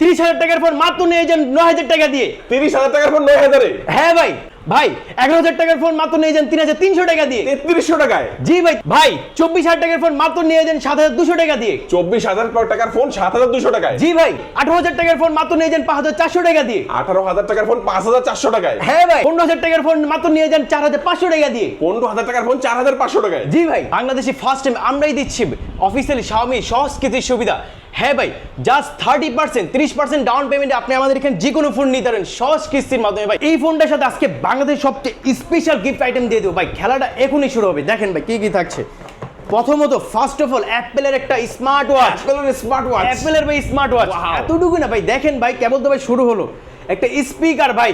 তিরিশ হাজার টাকার ফোন মাত্র নিয়ে যান নয় হাজার টাকা দিয়ে। তিরিশ হাজার টাকার ফোন নয় হাজারে? হ্যাঁ ভাই ভাই এগারো হাজার টাকার ফোন মাত্র নিয়ে যান তিন হাজার তিনশো টাকা দিয়ে। তেত্রিশশো টাকায়? জি ভাই ভাই চব্বিশ হাজার টাকার ফোন মাত্র নিয়ে যান সাত হাজার দুশো টাকা দিয়ে। চব্বিশ হাজার টাকার ফোন সাত হাজার দুশো টাকায়? জি ভাই আঠারো হাজার টাকার ফোন মাত্র নিয়ে যান পাঁচ হাজার চারশো টাকা দিয়ে। আঠারো হাজার টাকার ফোন পাঁচ হাজার চারশো টাকায়? হ্যাঁ ভাই পনেরো হাজার টাকার ফোন মাত্র নিয়ে যান চার হাজার পাঁচশো টাকা দিয়ে। পনেরো হাজার টাকার ফোন চার হাজার পাঁচশো টাকায়? জি ভাই বাংলাদেশে ফার্স্ট টাইম আমরাই দিচ্ছি অফিসিয়ালি শাওমি সংস্কৃতির সুবিধা। হ্যাঁ ভাই জাস্ট থার্টি পার্সেন্ট তিরিশ পার্সেন্ট ডাউন পেমেন্টে আপনি আমাদের এখানে যে কোনো ফোন নিতে পারেন সহজ কিস্তির মাধ্যমে। ভাই এই ফোনটার সাথে আজকে বাংলাদেশ সবচেয়ে স্পেশাল গিফট আইটেম দিয়ে দেবো। ভাই খেলাটা এখনই শুরু হবে। দেখেন ভাই কি কি থাকছে। প্রথমত ফার্স্ট অফ অল অ্যাপেলের একটা স্মার্ট ওয়াচ অ্যাপেলের স্মার্ট ওয়াচ অ্যাপেলের ভাই স্মার্ট ওয়াচ. এতটুকু না ভাই দেখেন ভাই কেবল তো ভাই শুরু হলো। একটা স্পিকার ভাই।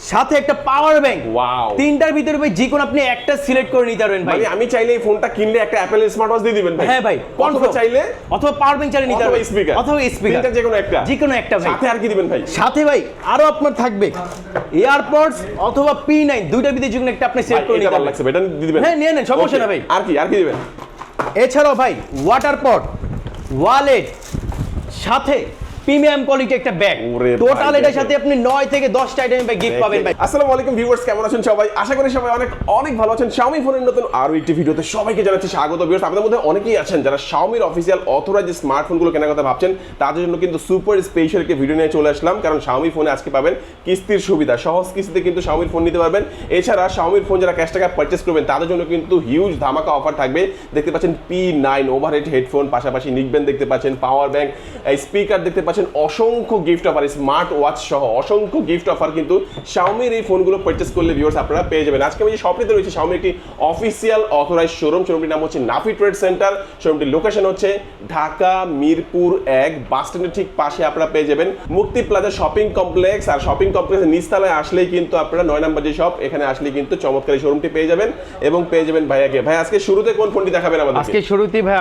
সাথে একটা পাওয়ার ব্যাংক Wow. তিনটার ভিতরে ভাই যে কোনো আপনি একটা সিলেক্ট করে নিতে পারবেন ভাই। আমি চাইলে এই ফোনটা কিনলে একটা অ্যাপেলের স্মার্ট ওয়াচ দিয়ে দিবেন ভাই। হ্যাঁ ভাই confirm। চাইলে অথবা পাওয়ার ব্যাংক চাইলে নিতে পারবেন। স্পিকার অথবা স্পিকার তিনটা যে কোনো একটা। যে কোনো একটা ভাই। সাথে আর কি দিবেন ভাই? সাথে ভাই আরও আপনার থাকবে। এয়ারপডস অথবা পি নাইন দুইটার ভিতরে যে কোনো একটা আপনি সিলেক্ট করে নিতে পারবেন। লাগছে এটা দিয়ে দিবেন। হ্যাঁ, নিয়ে নেন, সমস্যা না ভাই। আর কি আর কি দিবেন? এছাড়াও ভাই ওয়াটার পট ওয়ালেট সাথে প্রিমিয়াম কোয়ালিটি একটা ব্যাগ। টোটাল এটার সাথে আপনি নয় থেকে দশটা আইটেম ভাই গিফট পাবেন ভাই। আসসালামু আলাইকুম ভিউয়ার্স কেমন আছেন সবাই? আশা করি সবাই অনেক অনেক ভালো আছেন। Xiaomi ফোনের নতুন আরও একটি ভিডিওতে সবাইকে জানাচ্ছি স্বাগত ভিউয়ার্স আপনাদের মধ্যে অনেকেই আছেন যারা Xiaomi অথরাইজ স্মার্টফোনগুলো কেনার কথা ভাবছেন। তাদের জন্য কিন্তু সুপার স্পেশাল একটি ভিডিও নিয়ে চলে আসলাম কারণ Xiaomi ফোনে আজকে পাবেন কিস্তির সুবিধা। সহজ কিস্তিতে কিন্তু Xiaomi ফোন নিতে পারবেন। এছাড়া Xiaomi ফোন যারা ক্যাশ টাকা পারচেস করবেন তাদের জন্য কিন্তু হিউজ ধামাকা অফার থাকবে। দেখতে পাচ্ছেন পি নাইন ওভারহেড হেডফোন পাশাপাশি নিকবেন দেখতে পাচ্ছেন পাওয়ার ব্যাংক স্পিকার দেখতে পাচ্ছেন। অসংখ্য গিফট অফার স্মার্ট ওয়াচ সহ অসংখ্য গিফট অফার কিন্তু শাওমির এই ফোনগুলো পারচেস করলে ভিউয়ার্স আপনারা পেয়ে যাবেন। আজকে আমি যে শপটিতে রয়েছে শাওমি একটি অফিসিয়াল অথরাইজ শোরুম শোরুমটির নাম হচ্ছে নাফি ট্রেড সেন্টার শোরুমটির লোকেশন হচ্ছে ঢাকা মিরপুর এক বাস স্ট্যান্ডের ঠিক পাশে আপনারা পেয়ে যাবেন। মুক্তি প্লাজা শপিং কমপ্লেক্স আর শপিং কমপ্লেক্সের নিচতলায় আসলেই কিন্তু আপনারা নয় নম্বর যে শপ এখানে আসলেই কিন্তু চমৎকার শোরুমটি পেয়ে যাবেন এবং পেয়ে যাবেন ভাইয়াকে। ভাই, আজকে শুরুতে কোন ফোনটি দেখাবেন আমাদের আজকে শুরুতেই ভাই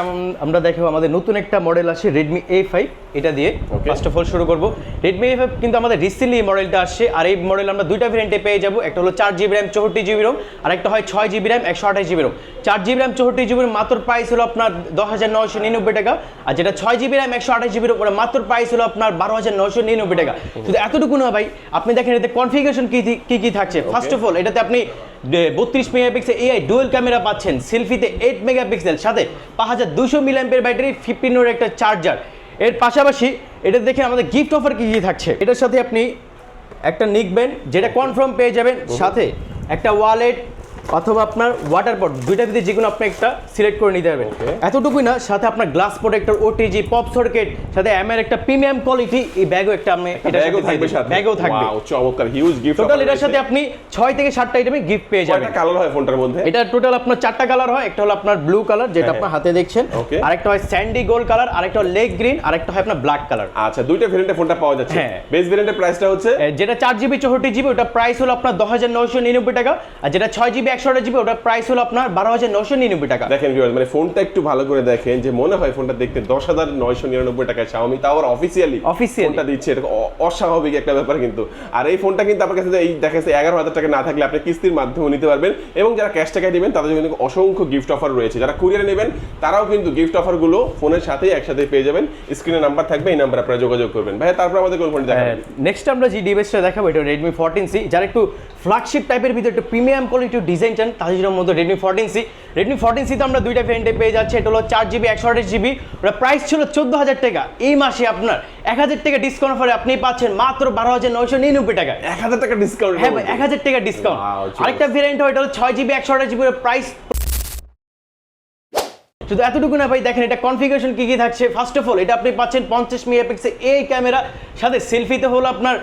আমরা দেখাবো আমাদের নতুন একটা মডেল আছে রেডমি এ ফাইভ এটা দিয়ে. ফার্স্ট অফ অল শুরু করব। রেডমি ফাইভ কিন্তু আমাদের রিসেন্টলি এই মডেলটা আসছে আর এই মডেল আমরা দুইটা ভেরিয়েন্টে পেয়ে যাব। একটা হলো চার জিবি র্যাম চৌষট্টি জিবি রোম আর একটা হয় ছয় জিবি র্যাম একশো আঠাশ জিবি রোম চার জিবি র্যাম চৌষট্টি জিবি রোম মাত্র প্রাইস হলো আপনার দশ হাজার নয়শো নিরানব্বই টাকা আর যেটা ছয় জিবি র্যাম একশো আঠাশ জিবি রোম ওটা মাত্র প্রাইস হলো আপনার বারো হাজার নয়শো নিরানব্বই টাকা। শুধু এতটুকু না ভাই আপনি দেখেন এতে কনফিগারেশন কি কি কি থাকছে। ফার্স্ট অফ অল এটাতে আপনি বত্রিশ মেগাপিক্সেল এআই ডুয়েল ক্যামেরা পাচ্ছেন সেলফিতে এইট মেগাপিক্সেল সাথে পাঁচ হাজার দুশো মিলিয়াম্পের ব্যাটারি ফিফটিন ওর একটা চার্জার এর পাশাপাশি এটা দেখে আমাদের গিফট অফার কি কি থাকছে? এটার সাথে আপনি একটা নিকবেন যেটা কনফার্ম পেয়ে যাবেন সাথে একটা ওয়ালেট অথবা আপনার ওয়াটার পট দুইটা ভিতরে যে কোনো আপনি একটা সিলেক্ট করে নিতে পারবেন। এতটুকুই না সাথে আপনার glass protector OTG pop circuit সাথে এমএর একটা প্রিমিয়াম কোয়ালিটি এই ব্যাগও একটা আমি ব্যাগও থাকবে সাথে। ব্যাগও থাকবে। Wow, চমৎকার হিউজ গিফট টোটাল এটার সাথে আপনি ছয় থেকে সাতটা আইটেমে গিফট পেয়ে যাবেন। কয়টা কালার হয় ফোনটার মধ্যে? এটা টোটাল আপনার চারটা কালার হয় একটা হলো আপনার ব্লু কালার যেটা হ্যাঁ, আপনার হাতে দেখছেন। আরেকটা হয় স্যান্ডি গোল্ড কালার আরেকটা লেগ গ্রিন আরেকটা হয় আপনার ব্ল্যাক কালার আচ্ছা দুইটা ভেরিয়েন্টে ফোনটা পাওয়া যাচ্ছে। হ্যাঁ। বেস ভেরিয়েন্টের প্রাইসটা হচ্ছে? যেটা চার জিবি চৌষট্টি জিবি ওটা প্রাইস হলো আপনার দশ হাজার নয়শো নিরানব্বই টাকা আর যেটা ছয় জিবি একশো জিবি ওটা প্রাইস হলো আপনার বারো হাজার নয়শো নিরানব্বই টাকা। দেখেন মানে ফোনটা একটু ভালো করে দেখেন যে মনে হয় ফোনটা দেখতে দশ হাজার নয়শো নিরানব্বই টাকায় Xiaomi তাও আবার অফিসিয়ালি। ফোনটা দিচ্ছে এটা অস্বাভাবিক একটা ব্যাপার কিন্তু। আর এই ফোনটা কিন্তু আপনার কাছে এই দেখা যাচ্ছে এগারো হাজার টাকা না থাকলে আপনি কিস্তির মাধ্যমে নিতে পারবেন। এবং যারা ক্যাশ টাকায় নেবেন তাদের জন্য কিন্তু অসংখ্য গিফট অফার রয়েছে। যারা কুরিয়ারে নেবেন তারাও কিন্তু গিফট অফারগুলো ফোনের সাথেই একসাথে পেয়ে যাবেন। স্ক্রিনে নাম্বার থাকবে এই নাম্বার আপনারা যোগাযোগ করবেন। ভাই তারপর আমাদের কোন ফোনটি দেখাবেন? নেক্সট আমরা যে ডিভাইসটা দেখাবো এটা রেডমি ফোরটিন সি যারা একটু ফ্ল্যাগশিপ টাইপের ভিতরে একটু প্রিমিয়াম কোয়ালিটির ডিজাইন চান তাদের জন্য মধ্যে Redmi fourteen C Redmi fourteen C তো আমরা দুইটা ভেরিয়েন্টে পেয়ে যাচ্ছি এটা হলো চার জিবি একশো আঠাশ জিবি ওটা প্রাইস ছিল চোদ্দ হাজার টাকা। এই মাসে আপনার এক হাজার টাকা ডিসকাউন্ট অফারে আপনি পাচ্ছেন মাত্র বারো হাজার নয়শো নিরানব্বই টাকা এক হাজার টাকা ডিসকাউন্ট হ্যাঁ এক হাজার টাকা ডিসকাউন্ট আরেকটা ভেরিয়েন্ট হয় এটা হলো ছয় জিবি একশো আঠাশ জিবি প্রাইস শুধু এতটুকু না ভাই, দেখেন এটা কনফিগারেশন কী কী থাকছে? ফার্স্ট অফ অল এটা আপনি পাচ্ছেন পঞ্চাশ মেগাপিক্সেল এই ক্যামেরা সাথে সেলফিতে হলো আপনার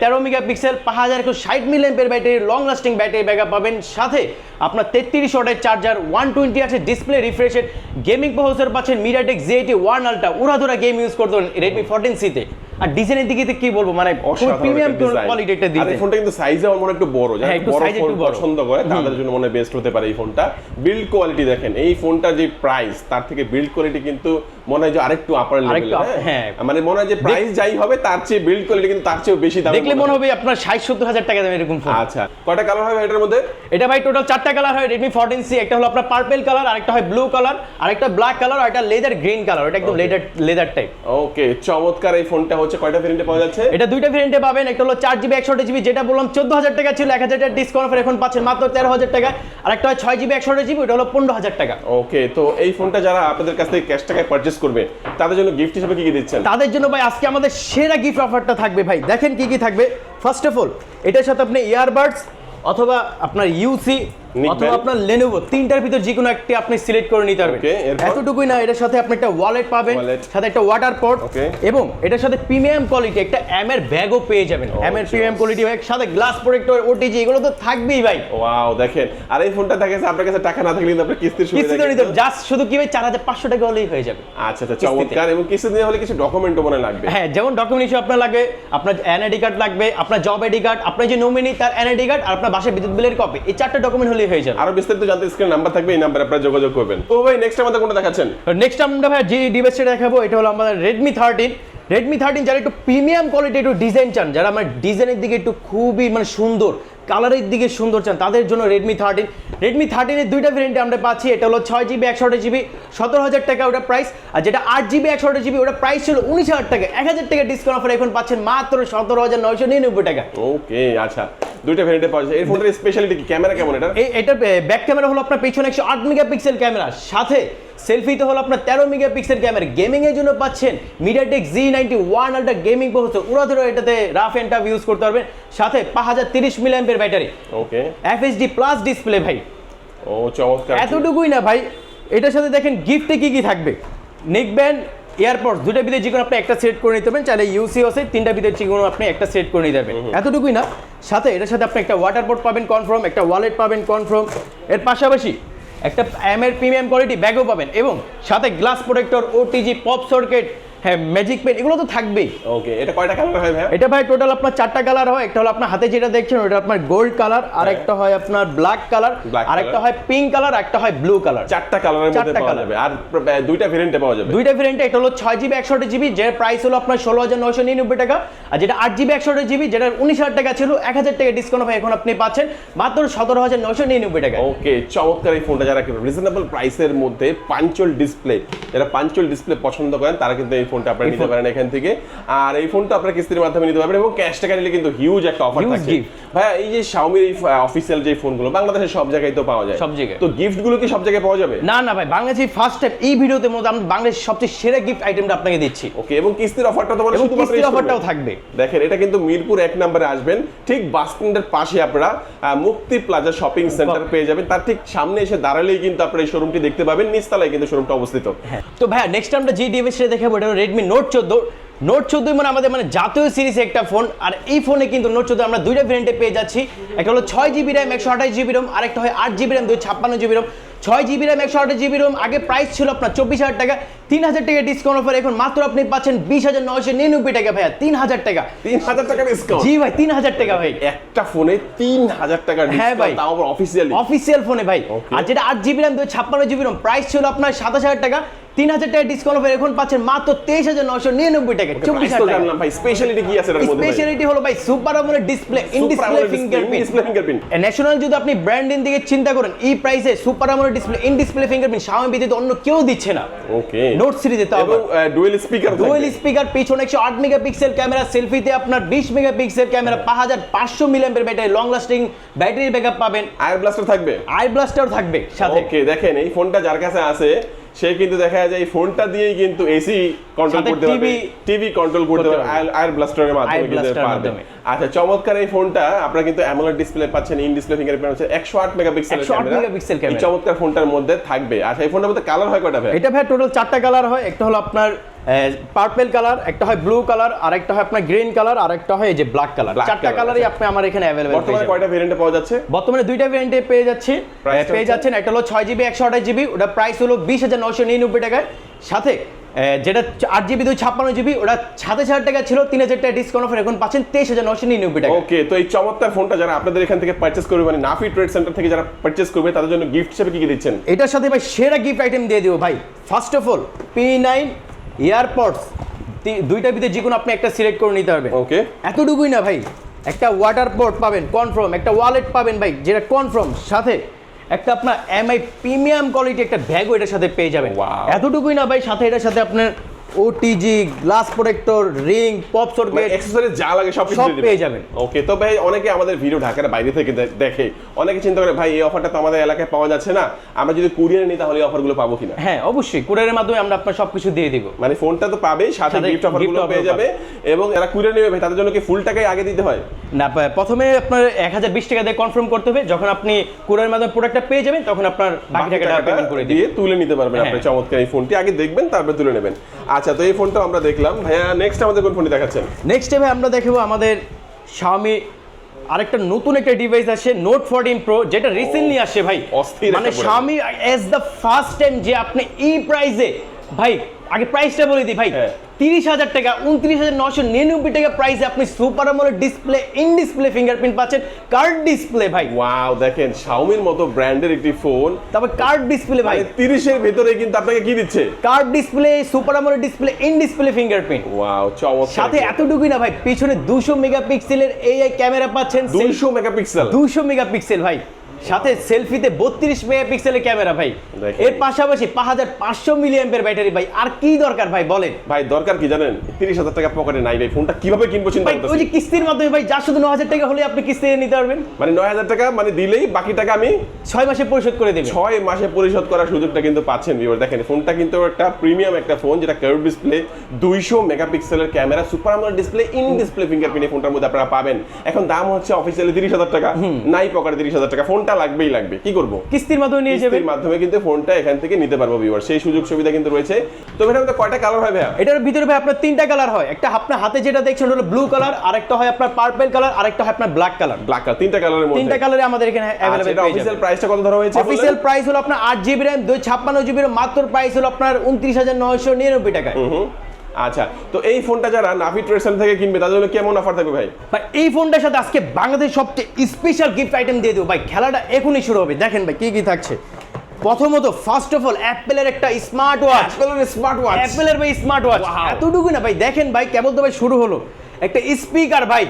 তেরো মেগাপিক্সেল, পাঁচ হাজার একশো ষাট million battery long lasting battery backup পাবেন। সাথে আপনার তেত্রিশ ওয়াটের চার্জার ওয়ান টোয়েন্টি আছে ডিসপ্লে রিফ্রেশের গেমিং প্রসেসর পাচ্ছেন মিডিয়াটেক জেটি ওয়ান আলটা উড়াধুরা গেম ইউজ করতে পারেন রেডমি ফোরটিন সিতে আর ডিজাইনের দিকে তো কি বলব? মানে প্রিমিয়াম কোয়ালিটি আর এই ফোনটা কিন্তু সাইজে আমার মনে একটু বড়। যারা হ্যাঁ, একটু বড় ফোন একটু পছন্দ করে তাদের জন্য মনে বেস্ট হতে পারে এই ফোনটা বিল্ড কোয়ালিটি দেখেন এই ফোনটার যে প্রাইস তার থেকে বিল্ড কোয়ালিটি কিন্তু মনে হয় যে আরেকটু আপার লেভেল আরেকটু হ্যাঁ। মানে মনে হয় যে প্রাইস যাই হবে তার চেয়ে বিল্ড কোয়ালিটি কিন্তু তার চেয়েও বেশি দাম দেখলে মনে হবে আপনার ষাট সত্তর হাজার টাকা দাম এরকম ফোন আচ্ছা কয়টা কালার হবে এটার মধ্যে? এটা ভাই টোটাল চারটা কালার হয় ফোরটিন সি একটা হলো আপনার পার্পেল কালার আরেকটা হয় ব্লু কালার আরেকটা ব্ল্যাক কালার আর একটা লেদার গ্রিন কালার এটা একদম লেদার লেদার টাইপ ওকে চমৎকার এই ফোনটা হচ্ছে কয়টা ভেরিয়েন্টে পাওয়া যাচ্ছে? এটা দুইটা ভেরিয়েন্টে পাবেন একটা হলো চার জিবি একশো জিবি যেটা বললাম চোদ্দ হাজার টাকা ছিল এক হাজার টাকা ডিসকাউন্ট এখন পাচ্ছেন মাত্র তেরো হাজার টাকা। আর একটা হয় ছয় জিবি একশো জিবি ওটা হলো পনেরো হাজার টাকা। ওকে তো এই ফোনটা যারা আপনাদের কাছ থেকে ক্যাশ টাকায় পারচেস করবে তাদের জন্য গিফট হিসেবে কি কি দিচ্ছেন? তাদের জন্য ভাই আজকে আমাদের সেরা গিফট অফারটা থাকবে ভাই। দেখেন কি কি থাকবে। ফার্স্ট অফ অল এটার সাথে আপনি ইয়ারবাডস অথবা আপনার ইউসি অথবা আপনার লেনোভো তিনটার ভিতর যে কোনো একটি আপনি সিলেক্ট করে নিতে পারবেন। এতটুকুই না এটার সাথে আপনি একটা ওয়ালেট পাবেন সাথে একটা ওয়াটার পট এবং এটার সাথে প্রিমিয়াম কোয়ালিটি একটা এম এর ব্যাগও পেয়ে যাবেন। এম এর। প্রিমিয়াম কোয়ালিটি ব্যাগ সাথে গ্লাস প্রোটেক্টর ওটিজি এগুলো তো থাকবেই ভাই। ওয়াও দেখেন আর এই ফোনটা যাচ্ছে আপনার কাছে টাকা না থাকলে আপনি কিস্তির সুবিধা কিস্তিতে নিতে জাস্ট শুধু কি ভাই চার হাজার পাঁচশো টাকা হলেই হয়ে যাবে। আচ্ছা আচ্ছা চমৎকার এবং কিস্তি দিয়ে হলে কিছু ডকুমেন্টও মনে লাগবে। হ্যাঁ যেমন ডকুমেন্ট ইস্যু আপনার লাগবে আপনার এনআইডি কার্ড লাগবে আপনার জব আইডি কার্ড আপনার যে নমিনি তার এনআইডি কার্ড আর আপনার বাসায় বিদ্যুৎ বিলের কপি এই চারটা ডকুমেন্ট হলেই হয়ে যাবে। আরও বিস্তারিত জানতে স্ক্রিন নাম্বার থাকবে এই নাম্বারে আপনারা যোগাযোগ করবেন। তো ভাই নেক্সট আমাদের কোনটা দেখাচ্ছেন? নেক্সট আমরা ভাই যে ডিভাইসটা দেখাবো এটা হলো আমাদের রেডমি থার্টিন যারা একটু প্রিমিয়াম কোয়ালিটি একটু ডিজাইন চান যারা আমার ডিজাইনের দিকে একটু খুবই মানে সুন্দর কালারের দিকে সুন্দর চান তাদের জন্য রেডমি থার্টিন রেডমি থার্টিনের দুইটা ভেরিয়েন্টে আমরা পাচ্ছি এটা হলো ছয় জিবি একশো জিবি সতেরো হাজার টাকা ওটা প্রাইস আর যেটা আট জিবি একশো জিবি ওটা প্রাইস ছিল উনিশ হাজার টাকা। এক হাজার টাকা ডিসকাউন্ট অফার এখন পাচ্ছেন মাত্র সতেরো হাজার নয়শো নিরানব্বই টাকা। ওকে আচ্ছা। দুইটা ভেরিয়েন্টে পাওয়া যায়। এই ফোনটার স্পেশালিটি কি? ক্যামেরা কেমন এটা এই এটার ব্যাক ক্যামেরা হলো আপনার পেছনে একশো আট মেগাপিক্সেল ক্যামেরা সাথে সেলফিতে হলো আপনার তেরো মেগাপিক্সেল ক্যামেরা গেমিং এর জন্য পাচ্ছেন MediaTek G ninety one ultra gaming processor ওরা ধরো এটাতে রাফ এন্ড টাফ ইউজ করতে পারবেন। সাথে পাঁচ হাজার তিরিশ মিলিয়াম্পের battery okay FSD plus display ভাই। ও চমৎকার। এতটুকুই না ভাই। এটার সাথে দেখেন গিফটে কি কি থাকবে? নেক ব্যান্ড এয়ারপডস দুটা ভিতরে যে কোনো আপনি একটা সেট করে নিতে পারেন চাইলে ইউসি আছে তিনটা ভিতরে যে কোনো আপনি একটা সেট করে নিতে পারবেন। এতটুকুই না। সাথে এটার সাথে আপনি একটা ওয়াটার বোর্ড পাবেন কনফার্ম একটা ওয়ালেট পাবেন কনফার্ম এর পাশাপাশি একটা এম এর প্রিমিয়াম কোয়ালিটি ব্যাগও পাবেন এবং সাথে glass protector OTG pop circuit হ্যাঁ ম্যাজিক পেন এগুলো তো থাকবেই। ওকে এটা কয়টা কালার হয় ভাই এটা ভাই টোটাল আপনার চারটা কালার হয় একটা হলো আপনার হাতে যেটা দেখছেন ওটা আপনার গোল্ড কালার আর একটা হয় আপনার ব্ল্যাক কালার আর একটা হয় পিঙ্ক কালার একটা হয় ব্লু কালার চারটা কালারের মধ্যে পাওয়া যাবে। আর দুইটা ভেরিয়েন্টে পাওয়া যাবে। দুইটা ভেরিয়েন্ট একটা হলো ছয় জিবি একশো জিবি যে প্রাইস হলো আপনার ষোলো হাজার নয়শো নিরানব্বই টাকা আর যেটা আট জিবি একশো জিবি যেটা উনিশ হাজার টাকা ছিল এক হাজার টাকা ডিসকাউন্ট হয় এখন আপনি পাচ্ছেন মাত্র সতেরো হাজার নয়শো নিরানব্বই টাকা। ওকে চমৎকার এই ফোনটা যারা রিজনেবল প্রাইসের মধ্যে পাঞ্চল ডিসপ্লে যারা পাঞ্চল ডিসপ্লে পছন্দ করেন তারা কিন্তু এই ফোনটা আপনারা নিতে পারেন এখান থেকে। আর এই ফোনটা আপনারা কিস্তির মাধ্যমে নিতে পারবেন এবং ক্যাশ টাকা নিলে কিন্তু হিউজ একটা অফার থাকে। ভাইয়া এই যে Xiaomi এই অফিসিয়াল যে ফোনগুলো বাংলাদেশের সব জায়গায় তো পাওয়া যায়। সব জায়গায়। তো গিফটগুলো কি সব জায়গায় পাওয়া যাবে? না না ভাই বাংলাদেশি ফার্স্ট টাইম এই ভিডিওতে মধ্যে আমরা বাংলাদেশের সবচেয়ে সেরা গিফট আইটেমটা আপনাকে দিচ্ছি। ওকে এবং কিস্তির অফারটা তো মানে শুধুমাত্র কিস্তির অফারটাও থাকবে। দেখেন এটা কিন্তু মিরপুর এক নম্বরে আসবেন। ঠিক বাস স্ট্যান্ডের পাশে আপনারা মুক্তি প্লাজা শপিং সেন্টার পেয়ে যাবেন। তার ঠিক সামনে এসে দাঁড়ালেই কিন্তু আপনারা এই শোরুমটি দেখতে পাবেন। নিচতলায় কিন্তু শোরুমটা অবস্থিত। হ্যাঁ। তো ভাইয়া নেক্সট আমরা যে ডিভাইসটা দেখাবো এটা রেডমি নোট চোদ্দ নোট চোদ্দোই মানে আমাদের মানে জাতীয় সিরিজ একটা ফোন আর এই ফোনে কিন্তু নোট চোদ্দ আমরা দুইটা ভেরিয়েন্টে পেয়ে যাচ্ছি। একটা হলো ছয় জিবি র্যাম একশো আঠাশ জিবি রোম আর একটা হয় আট জিবি র্যাম দুই ছাপ্পান্ন জিবি রোম ছয় জিবি র্যাম একশো আঠাশ জিবি রোম আগে প্রাইস ছিল আপনার চব্বিশ হাজার টাকা। তিন হাজার টাকা ডিসকাউন্ট অফার এখন মাত্র আপনি পাচ্ছেন বিশ হাজার নয়শো নিরানব্বই টাকা ভাইয়া তিন হাজার টাকা। তিন হাজার টাকা ডিসকাউন্ট জি ভাই তিন হাজার টাকা ভাই। একটা ফোনে তিন হাজার টাকা হ্যাঁ ভাই। তাও আবার অফিসিয়ালি অফিসিয়াল ফোনে ভাই। আর যেটা আট জিবি র্যাম দুই ছাপ্পান্ন জিবি রোম প্রাইস ছিল আপনার সাতাশ হাজার টাকা। তিন হাজার টাকা ডিসকাউন্ট অফার এখন পাচ্ছেন মাত্র তেইশ হাজার নয়শো নিরানব্বই টাকা চব্বিশ ভাই স্পেশালিটি কি আছে? স্পেশালিটি হলো ভাই সুপার আমলের display in display fingerprint national যদি আপনি ব্র্যান্ডিং দিকে চিন্তা করেন এই প্রাইসে সুপার আমলের display in display fingerprint Xiaomi ব্যতীত অন্য কেউ দিচ্ছে না। ওকে। নোট সিরিজে তাও এবং ডুয়েল স্পিকার ডুয়েল স্পিকার পিছনে একশো আট মেগাপিক্সেল ক্যামেরা সেলফিতে আপনার বিশ মেগাপিক্সেল ক্যামেরা পাঁচ হাজার পাঁচশো মিলিয়ামের battery long lasting battery backup পাবেন। আয়ার ব্লাস্টার থাকবে। আই ব্লাস্টার থাকবে সাথে। ওকে দেখেন এই ফোনটা যার কাছে আছে সে কিন্তু দেখা যায় এই ফোনটা দিয়েই কিন্তু এসি কন্ট্রোল করতে পারবে। টিভি কন্ট্রোল করতে পারবে। আয়ার ব্লাস্টারের মাধ্যমে কিন্তু পারবে। আচ্ছা চমৎকার এই ফোনটা আপনারা কিন্তু অ্যামোলেড ডিসপ্লে পাচ্ছেন ইন ডিসপ্লে ফিঙ্গারপ্রিন্ট আছে 108 মেগাপিক্সেলের 108 ক্যামেরা megapixel এই চমৎকার ফোনটার মধ্যে থাকবে। আচ্ছা এই ফোনটার মধ্যে কালার হয় কয়টা ভাই এটা ভাই টোটাল চারটা কালার হয়। একটা হলো আপনার পার্পেল কালার একটা হয় ব্লু কালার আর একটা হয় আপনার গ্রিন কালার আর একটা হয় এই যে ব্ল্যাক কালার চারটা কালারই আচ্ছা। আপনি আমার এখানে অ্যাভেলেবেল বর্তমানে কয়টা ভেরিয়েন্টে পাওয়া যাচ্ছে? বর্তমানে দুইটা ভেরিয়েন্টে পেয়ে যাচ্ছে। পেয়ে যাচ্ছেন একটা হলো ছয় জিবি একশো আঠাশ জিবি ওটা প্রাইস হলো বিশ হাজার নশো নিরানব্বই টাকায়। সাথে যেটা আট জিবি দুই ছাপ্পান্ন জিবি ওটা সাতাশ হাজার টাকা ছিল তিন হাজার টাকা ডিসকাউন্ট অফার এখন পাচ্ছেন তেইশ হাজার নশো নিরানব্বই টাকা। ওকে তো এই চমৎকার ফোনটা যারা আপনাদের এখান থেকে পারচেস করবে মানে নাফি ট্রেড সেন্টার থেকে যারা পারচেস করবে তাদের জন্য গিফট হিসেবে কি কি দিচ্ছেন? এটার সাথে ভাই সেরা গিফট আইটেম দিয়ে দিব ভাই। First of all P nine AirPods দুইটা ভিতরে যে কোনো আপনি একটা সিলেক্ট করে নিতে পারবেন। ওকে এতটুকুই না ভাই একটা ওয়াটার পোর্ট পাবেন কনফার্ম একটা ওয়ালেট পাবেন ভাই যেটা কনফার্ম সাথে একটা আপনার এম আই প্রিমিয়াম কোয়ালিটি একটা ব্যাগও এটার সাথে পেয়ে যাবেন. এতটুকুই না ভাই সাথে এটার সাথে আপনার OTG glass protector ring pop circuit accessories যা লাগে সব সব পেয়ে যাবেন। ওকে তো ভাই অনেকে আমাদের ভিডিও ঢাকার বাইরে থেকে দেখে। অনেকে চিন্তা করে ভাই এই অফারটা তো আমাদের এলাকায় পাওয়া যাচ্ছে না। আমরা যদি কুরিয়ারে নিই তাহলে এই অফারগুলো পাবো কিনা? হ্যাঁ অবশ্যই। কুরিয়ারের মাধ্যমে আমরা আপনার সবকিছু দিয়ে দিব। মানে ফোনটা তো পাবে সাথে গিফট অফারগুলো পেয়ে যাবে। এবং এরা কুরিয়ার নেবে ভাই তাদের জন্য কি ফুল টাকাই আগে দিতে হয়? না প্রথমে আপনার এক হাজার বিশ টাকা দিয়ে কনফার্ম করতে হবে। যখন আপনি কুরিয়ারের মাধ্যমে প্রোডাক্টটা পেয়ে যাবেন তখন আপনার বাকি টাকাটা পেমেন্ট করে দিয়ে তুলে নিতে পারবেন আপনি হ্যাঁ। চমৎকার এই ফোনটি আগে দেখবেন তারপরে তুলে নেবেন। আচ্ছা তো এই ফোনটা আমরা দেখলাম। ভাইয়া নেক্সট আমাদের কোন ফোনটি দেখাচ্ছেন? নেক্সট টাইমে আমরা দেখব আমাদের Xiaomi আরেকটা নতুন একটা ডিভাইস আসে নোট ফোরটিন প্রো যেটা রিসেন্টলি আসে ভাই। মানে। Xiaomi as the first time যে আপনি এই প্রাইসে ভাই আগে প্রাইসটা বলে দিই ভাই। হ্যাঁ। তিরিশ হাজার টাকা উনত্রিশ হাজার নশো নিরানব্বই টাকা প্রাইসে আপনি সুপার আমলের ডিসপ্লে ইন ডিসপ্লে ফিঙ্গারপ্রিন্ট পাচ্ছেন। কার্ড ডিসপ্লে ভাই। ওয়াও দেখেন শাওমির মতো ব্র্যান্ডের একটি ফোন তারপর কার্ড ডিসপ্লে ভাই। মানে তিরিশের ভেতরে কিন্তু আপনাকে কি দিচ্ছে? কার্ড ডিসপ্লে সুপার আমলের display in display fingerprint wow চমৎকার সাথে এতটুকুই না ভাই পিছনে দুশো মেগাপিক্সেলের এই ক্যামেরা পাচ্ছেন। দুইশো মেগাপিক্সেল দুশো মেগাপিক্সেল ভাই। সাথে সেলফিতে বত্রিশ মেগাপিক্সেলের ক্যামেরা ভাই। এর পাশাপাশি পাঁচ হাজার পাঁচশো মিলিয়াম্পের ব্যাটারি ভাই। আর কি দরকার ভাই বলেন? ভাই দরকার কি জানেন? তিরিশ হাজার টাকা পকেটে নাই ভাই। ফোনটা কীভাবে কিনবো চিন্তা ভাই ওই যে কিস্তির মাধ্যমে ভাই যা শুধু ন হাজার টাকা হলে আপনি কিস্তি নিতে পারবেন। মানে নয় হাজার টাকা মানে দিলেই বাকি টাকা আমি ছয় মাসে পরিশোধ করে দেবেন। ছয় মাসে পরিশোধ করার সুযোগটা কিন্তু পাচ্ছেন ভিউয়ার দেখেন ফোনটা কিন্তু একটা প্রিমিয়াম একটা ফোন যেটা কার্ভ ডিসপ্লে দুইশো মেগাপিক্সেলের camera super AMOLED display in display fingerprint ফোনটার মধ্যে আপনারা পাবেন। এখন দাম হচ্ছে অফিসিয়ালি তিরিশ হাজার টাকা নাই পকেটে তিরিশ হাজার টাকা। ফোনটা লাগবেই লাগবে কি করব? কিস্তির মাধ্যমে নিয়ে যাবেন কিস্তির মাধ্যমে কিন্তু ফোনটা এখান থেকে নিতে পারব ভিউয়ার সেই সুযোগ সুবিধা কিন্তু রয়েছে। তো এটার মধ্যে কয়টা কালার হয় ভাইয়া? এটার ভিতরে ভাই আপনার তিনটা কালার হয়। একটা আপনার হাতে যেটা দেখছেন হলো ব্লু কালার আরেকটা হয় আপনার পার্পল কালার আরেকটা হয় আপনার ব্ল্যাক কালার ব্ল্যাক কালার তিনটা কালারের মধ্যে। তিনটা কালারে আমাদের এখানে আচ্ছা, অ্যাভেলেবল এটা অফিসিয়াল প্রাইসটা কত ধরা হয়েছে অফিসিয়াল প্রাইস হলো আপনার আট জিবি র্যাম দুই ছাপ্পান্ন জিবি মাত্র প্রাইস হলো আপনার উনত্রিশ হাজার আচ্ছা তো এই ফোনটা যারা নাভি ট্রেডসেল থেকে কিনবে তাদের জন্য কেমন অফার থাকবে ভাই? ভাই এই ফোনটার সাথে আজকে বাংলাদেশ সবচেয়ে স্পেশাল গিফট আইটেম দিয়ে দেবো। ভাই খেলাটা এখনই শুরু হবে। দেখেন ভাই কি কি থাকছে। প্রথমত ফার্স্ট অফ অল অ্যাপেলের একটা স্মার্ট ওয়াচ অ্যাপেলের স্মার্ট ওয়াচ অ্যাপেলের ভাই স্মার্ট ওয়াচ এতটুকু না ভাই দেখেন ভাই কেবল তো ভাই শুরু হলো। একটা স্পিকার ভাই।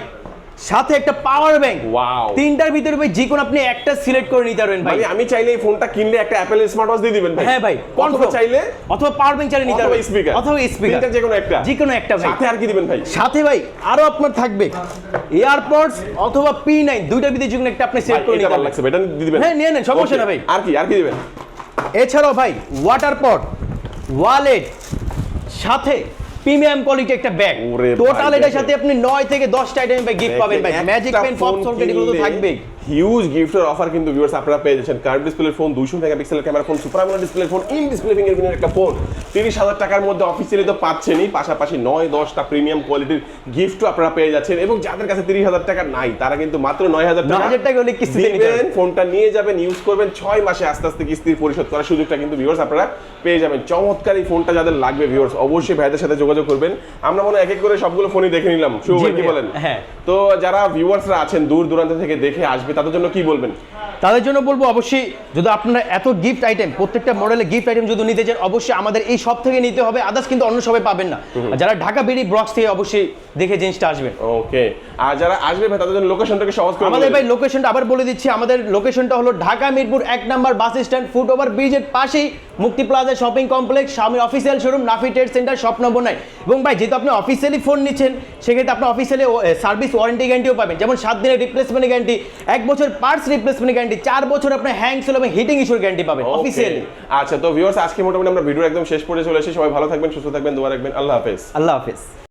সাথে একটা পাওয়ার ব্যাংক Wow. তিনটার ভিতরে ভাই যে কোনো আপনি একটা সিলেক্ট করে নিতে পারবেন ভাই। আমি চাইলে এই ফোনটা কিনলে একটা অ্যাপেলের স্মার্ট ওয়াচ দিয়ে দিবেন ভাই। হ্যাঁ ভাই confirm। চাইলে অথবা পাওয়ার ব্যাংক চাইলে নিতে পারবেন। স্পিকার অথবা স্পিকার তিনটা যে কোনো একটা। যে কোনো একটা ভাই। সাথে আর কি দিবেন ভাই? সাথে ভাই আরও আপনার থাকবে। এয়ারপডস অথবা পি নাইন দুইটার ভিতরে যে কোনো একটা আপনি সিলেক্ট করে নিতে পারবেন। লাগছে এটা দিয়ে দিবেন। হ্যাঁ, নিয়ে নেন, সমস্যা না ভাই। আর কি আর কি দিবেন? এছাড়াও ভাই ওয়াটার পট ওয়ালেট সাথে প্রিমিয়াম কোয়ালিটি একটা ব্যাগ। টোটাল এটার সাথে আপনি 9 থেকে দশটা আইটেম ব্যাগ গিফট পাবেন ভাই। ম্যাজিক পেন পপ সকেট এগুলো তো থাকবেই। হিউজ গিফটের অফার কিন্তু ভিউয়ার্স আপনারা পেয়ে যাচ্ছেন। কার্ভ ডিসপ্লের ফোন দুইশো মেগাপিক্সেলের ক্যামেরা ফোন সুপার আমোলেড ডিসপ্লের ফোন ইন ডিসপ্লে ফিঙ্গারপ্রিন্টের একটা ফোন তিরিশ হাজার টাকার মধ্যে অফিসিয়ালি তো পাচ্ছেনই। পাশাপাশি নয় দশটা প্রিমিয়াম কোয়ালিটির গিফটও আপনারা পেয়ে যাচ্ছেন। এবং যাদের কাছে তিরিশ হাজার টাকা নাই তারা কিন্তু মাত্র নয় হাজার টাকা 9,000 টাকা হলে কিস্তিতে নিতে দিবেন, ফোনটা নিয়ে যাবেন ইউজ করবেন। ছয় মাসে আস্তে আস্তে কিস্তির পরিশোধ করার সুযোগটা কিন্তু ভিউয়ার্স আপনারা পেয়ে যাবেন। চমৎকার এই ফোনটা যাদের লাগবে ভিউয়ার্স অবশ্যই ভাইদের সাথে যোগাযোগ করবেন। আমরা মনে হয় এক এক করে সবগুলো ফোনই দেখে নিলাম। শুভ কি বলেন? হ্যাঁ। তো যারা ভিউয়ার্সরা আছেন দূর দূরান্ত থেকে দেখে আসবে তাদের জন্য কি বলবেন? তাদের জন্য বলব অবশ্যই যদি আপনারা এত গিফট আইটেম প্রত্যেকটা মডেলের গিফট আইটেম যদি নিতে চান অবশ্যই আমাদের এই সব থেকে নিতে হবে আদার্স কিন্তু অন্য সবাই পাবেন না। যারা ঢাকা বিডি ব্রক্স থেকে অবশ্যই দেখে জিনিসটা আসবেন ওকে আর যারা আসবে ভাই তাদের জন্য লোকেশনটাকে সহজ করে আমাদের ভাই লোকেশনটা আবার বলে দিচ্ছি আমাদের লোকেশনটা হলো ঢাকা মিরপুর এক number bus stand foot over ব্রিজের পাশেই মুক্তি প্লাজা শপিং কমপ্লেক্স স্বামীর official showroom Nafi trade centre shop number নাই এবং ভাই যেহেতু আপনি অফিসিয়ালি ফোন নিচ্ছেন সেক্ষেত্রে আপনি অফিসিয়ালি সার্ভিস ওয়ারেন্টি গ্যারান্টিও পাবেন। যেমন সাত দিনের রিপ্লেসমেন্ট গ্যারান্টি এক বছর পার্টস রিপ্লেসমেন্ট গ্যারান্টি চার বছর আপনার হ্যাং সেল এবং হিটিং ইস্যুর গ্যারান্টি পাবেন. অফিসিয়ালি আচ্ছা তো ভিউয়ার্স আজকে মোটামুটি আমরা ভিডিও একদম শেষ পর্যন্ত চলে এসেছি। সবাই ভালো থাকবেন সুস্থ থাকবেন দোয়া রাখবেন। আল্লাহ হাফেজ। আল্লাহ হাফেজ।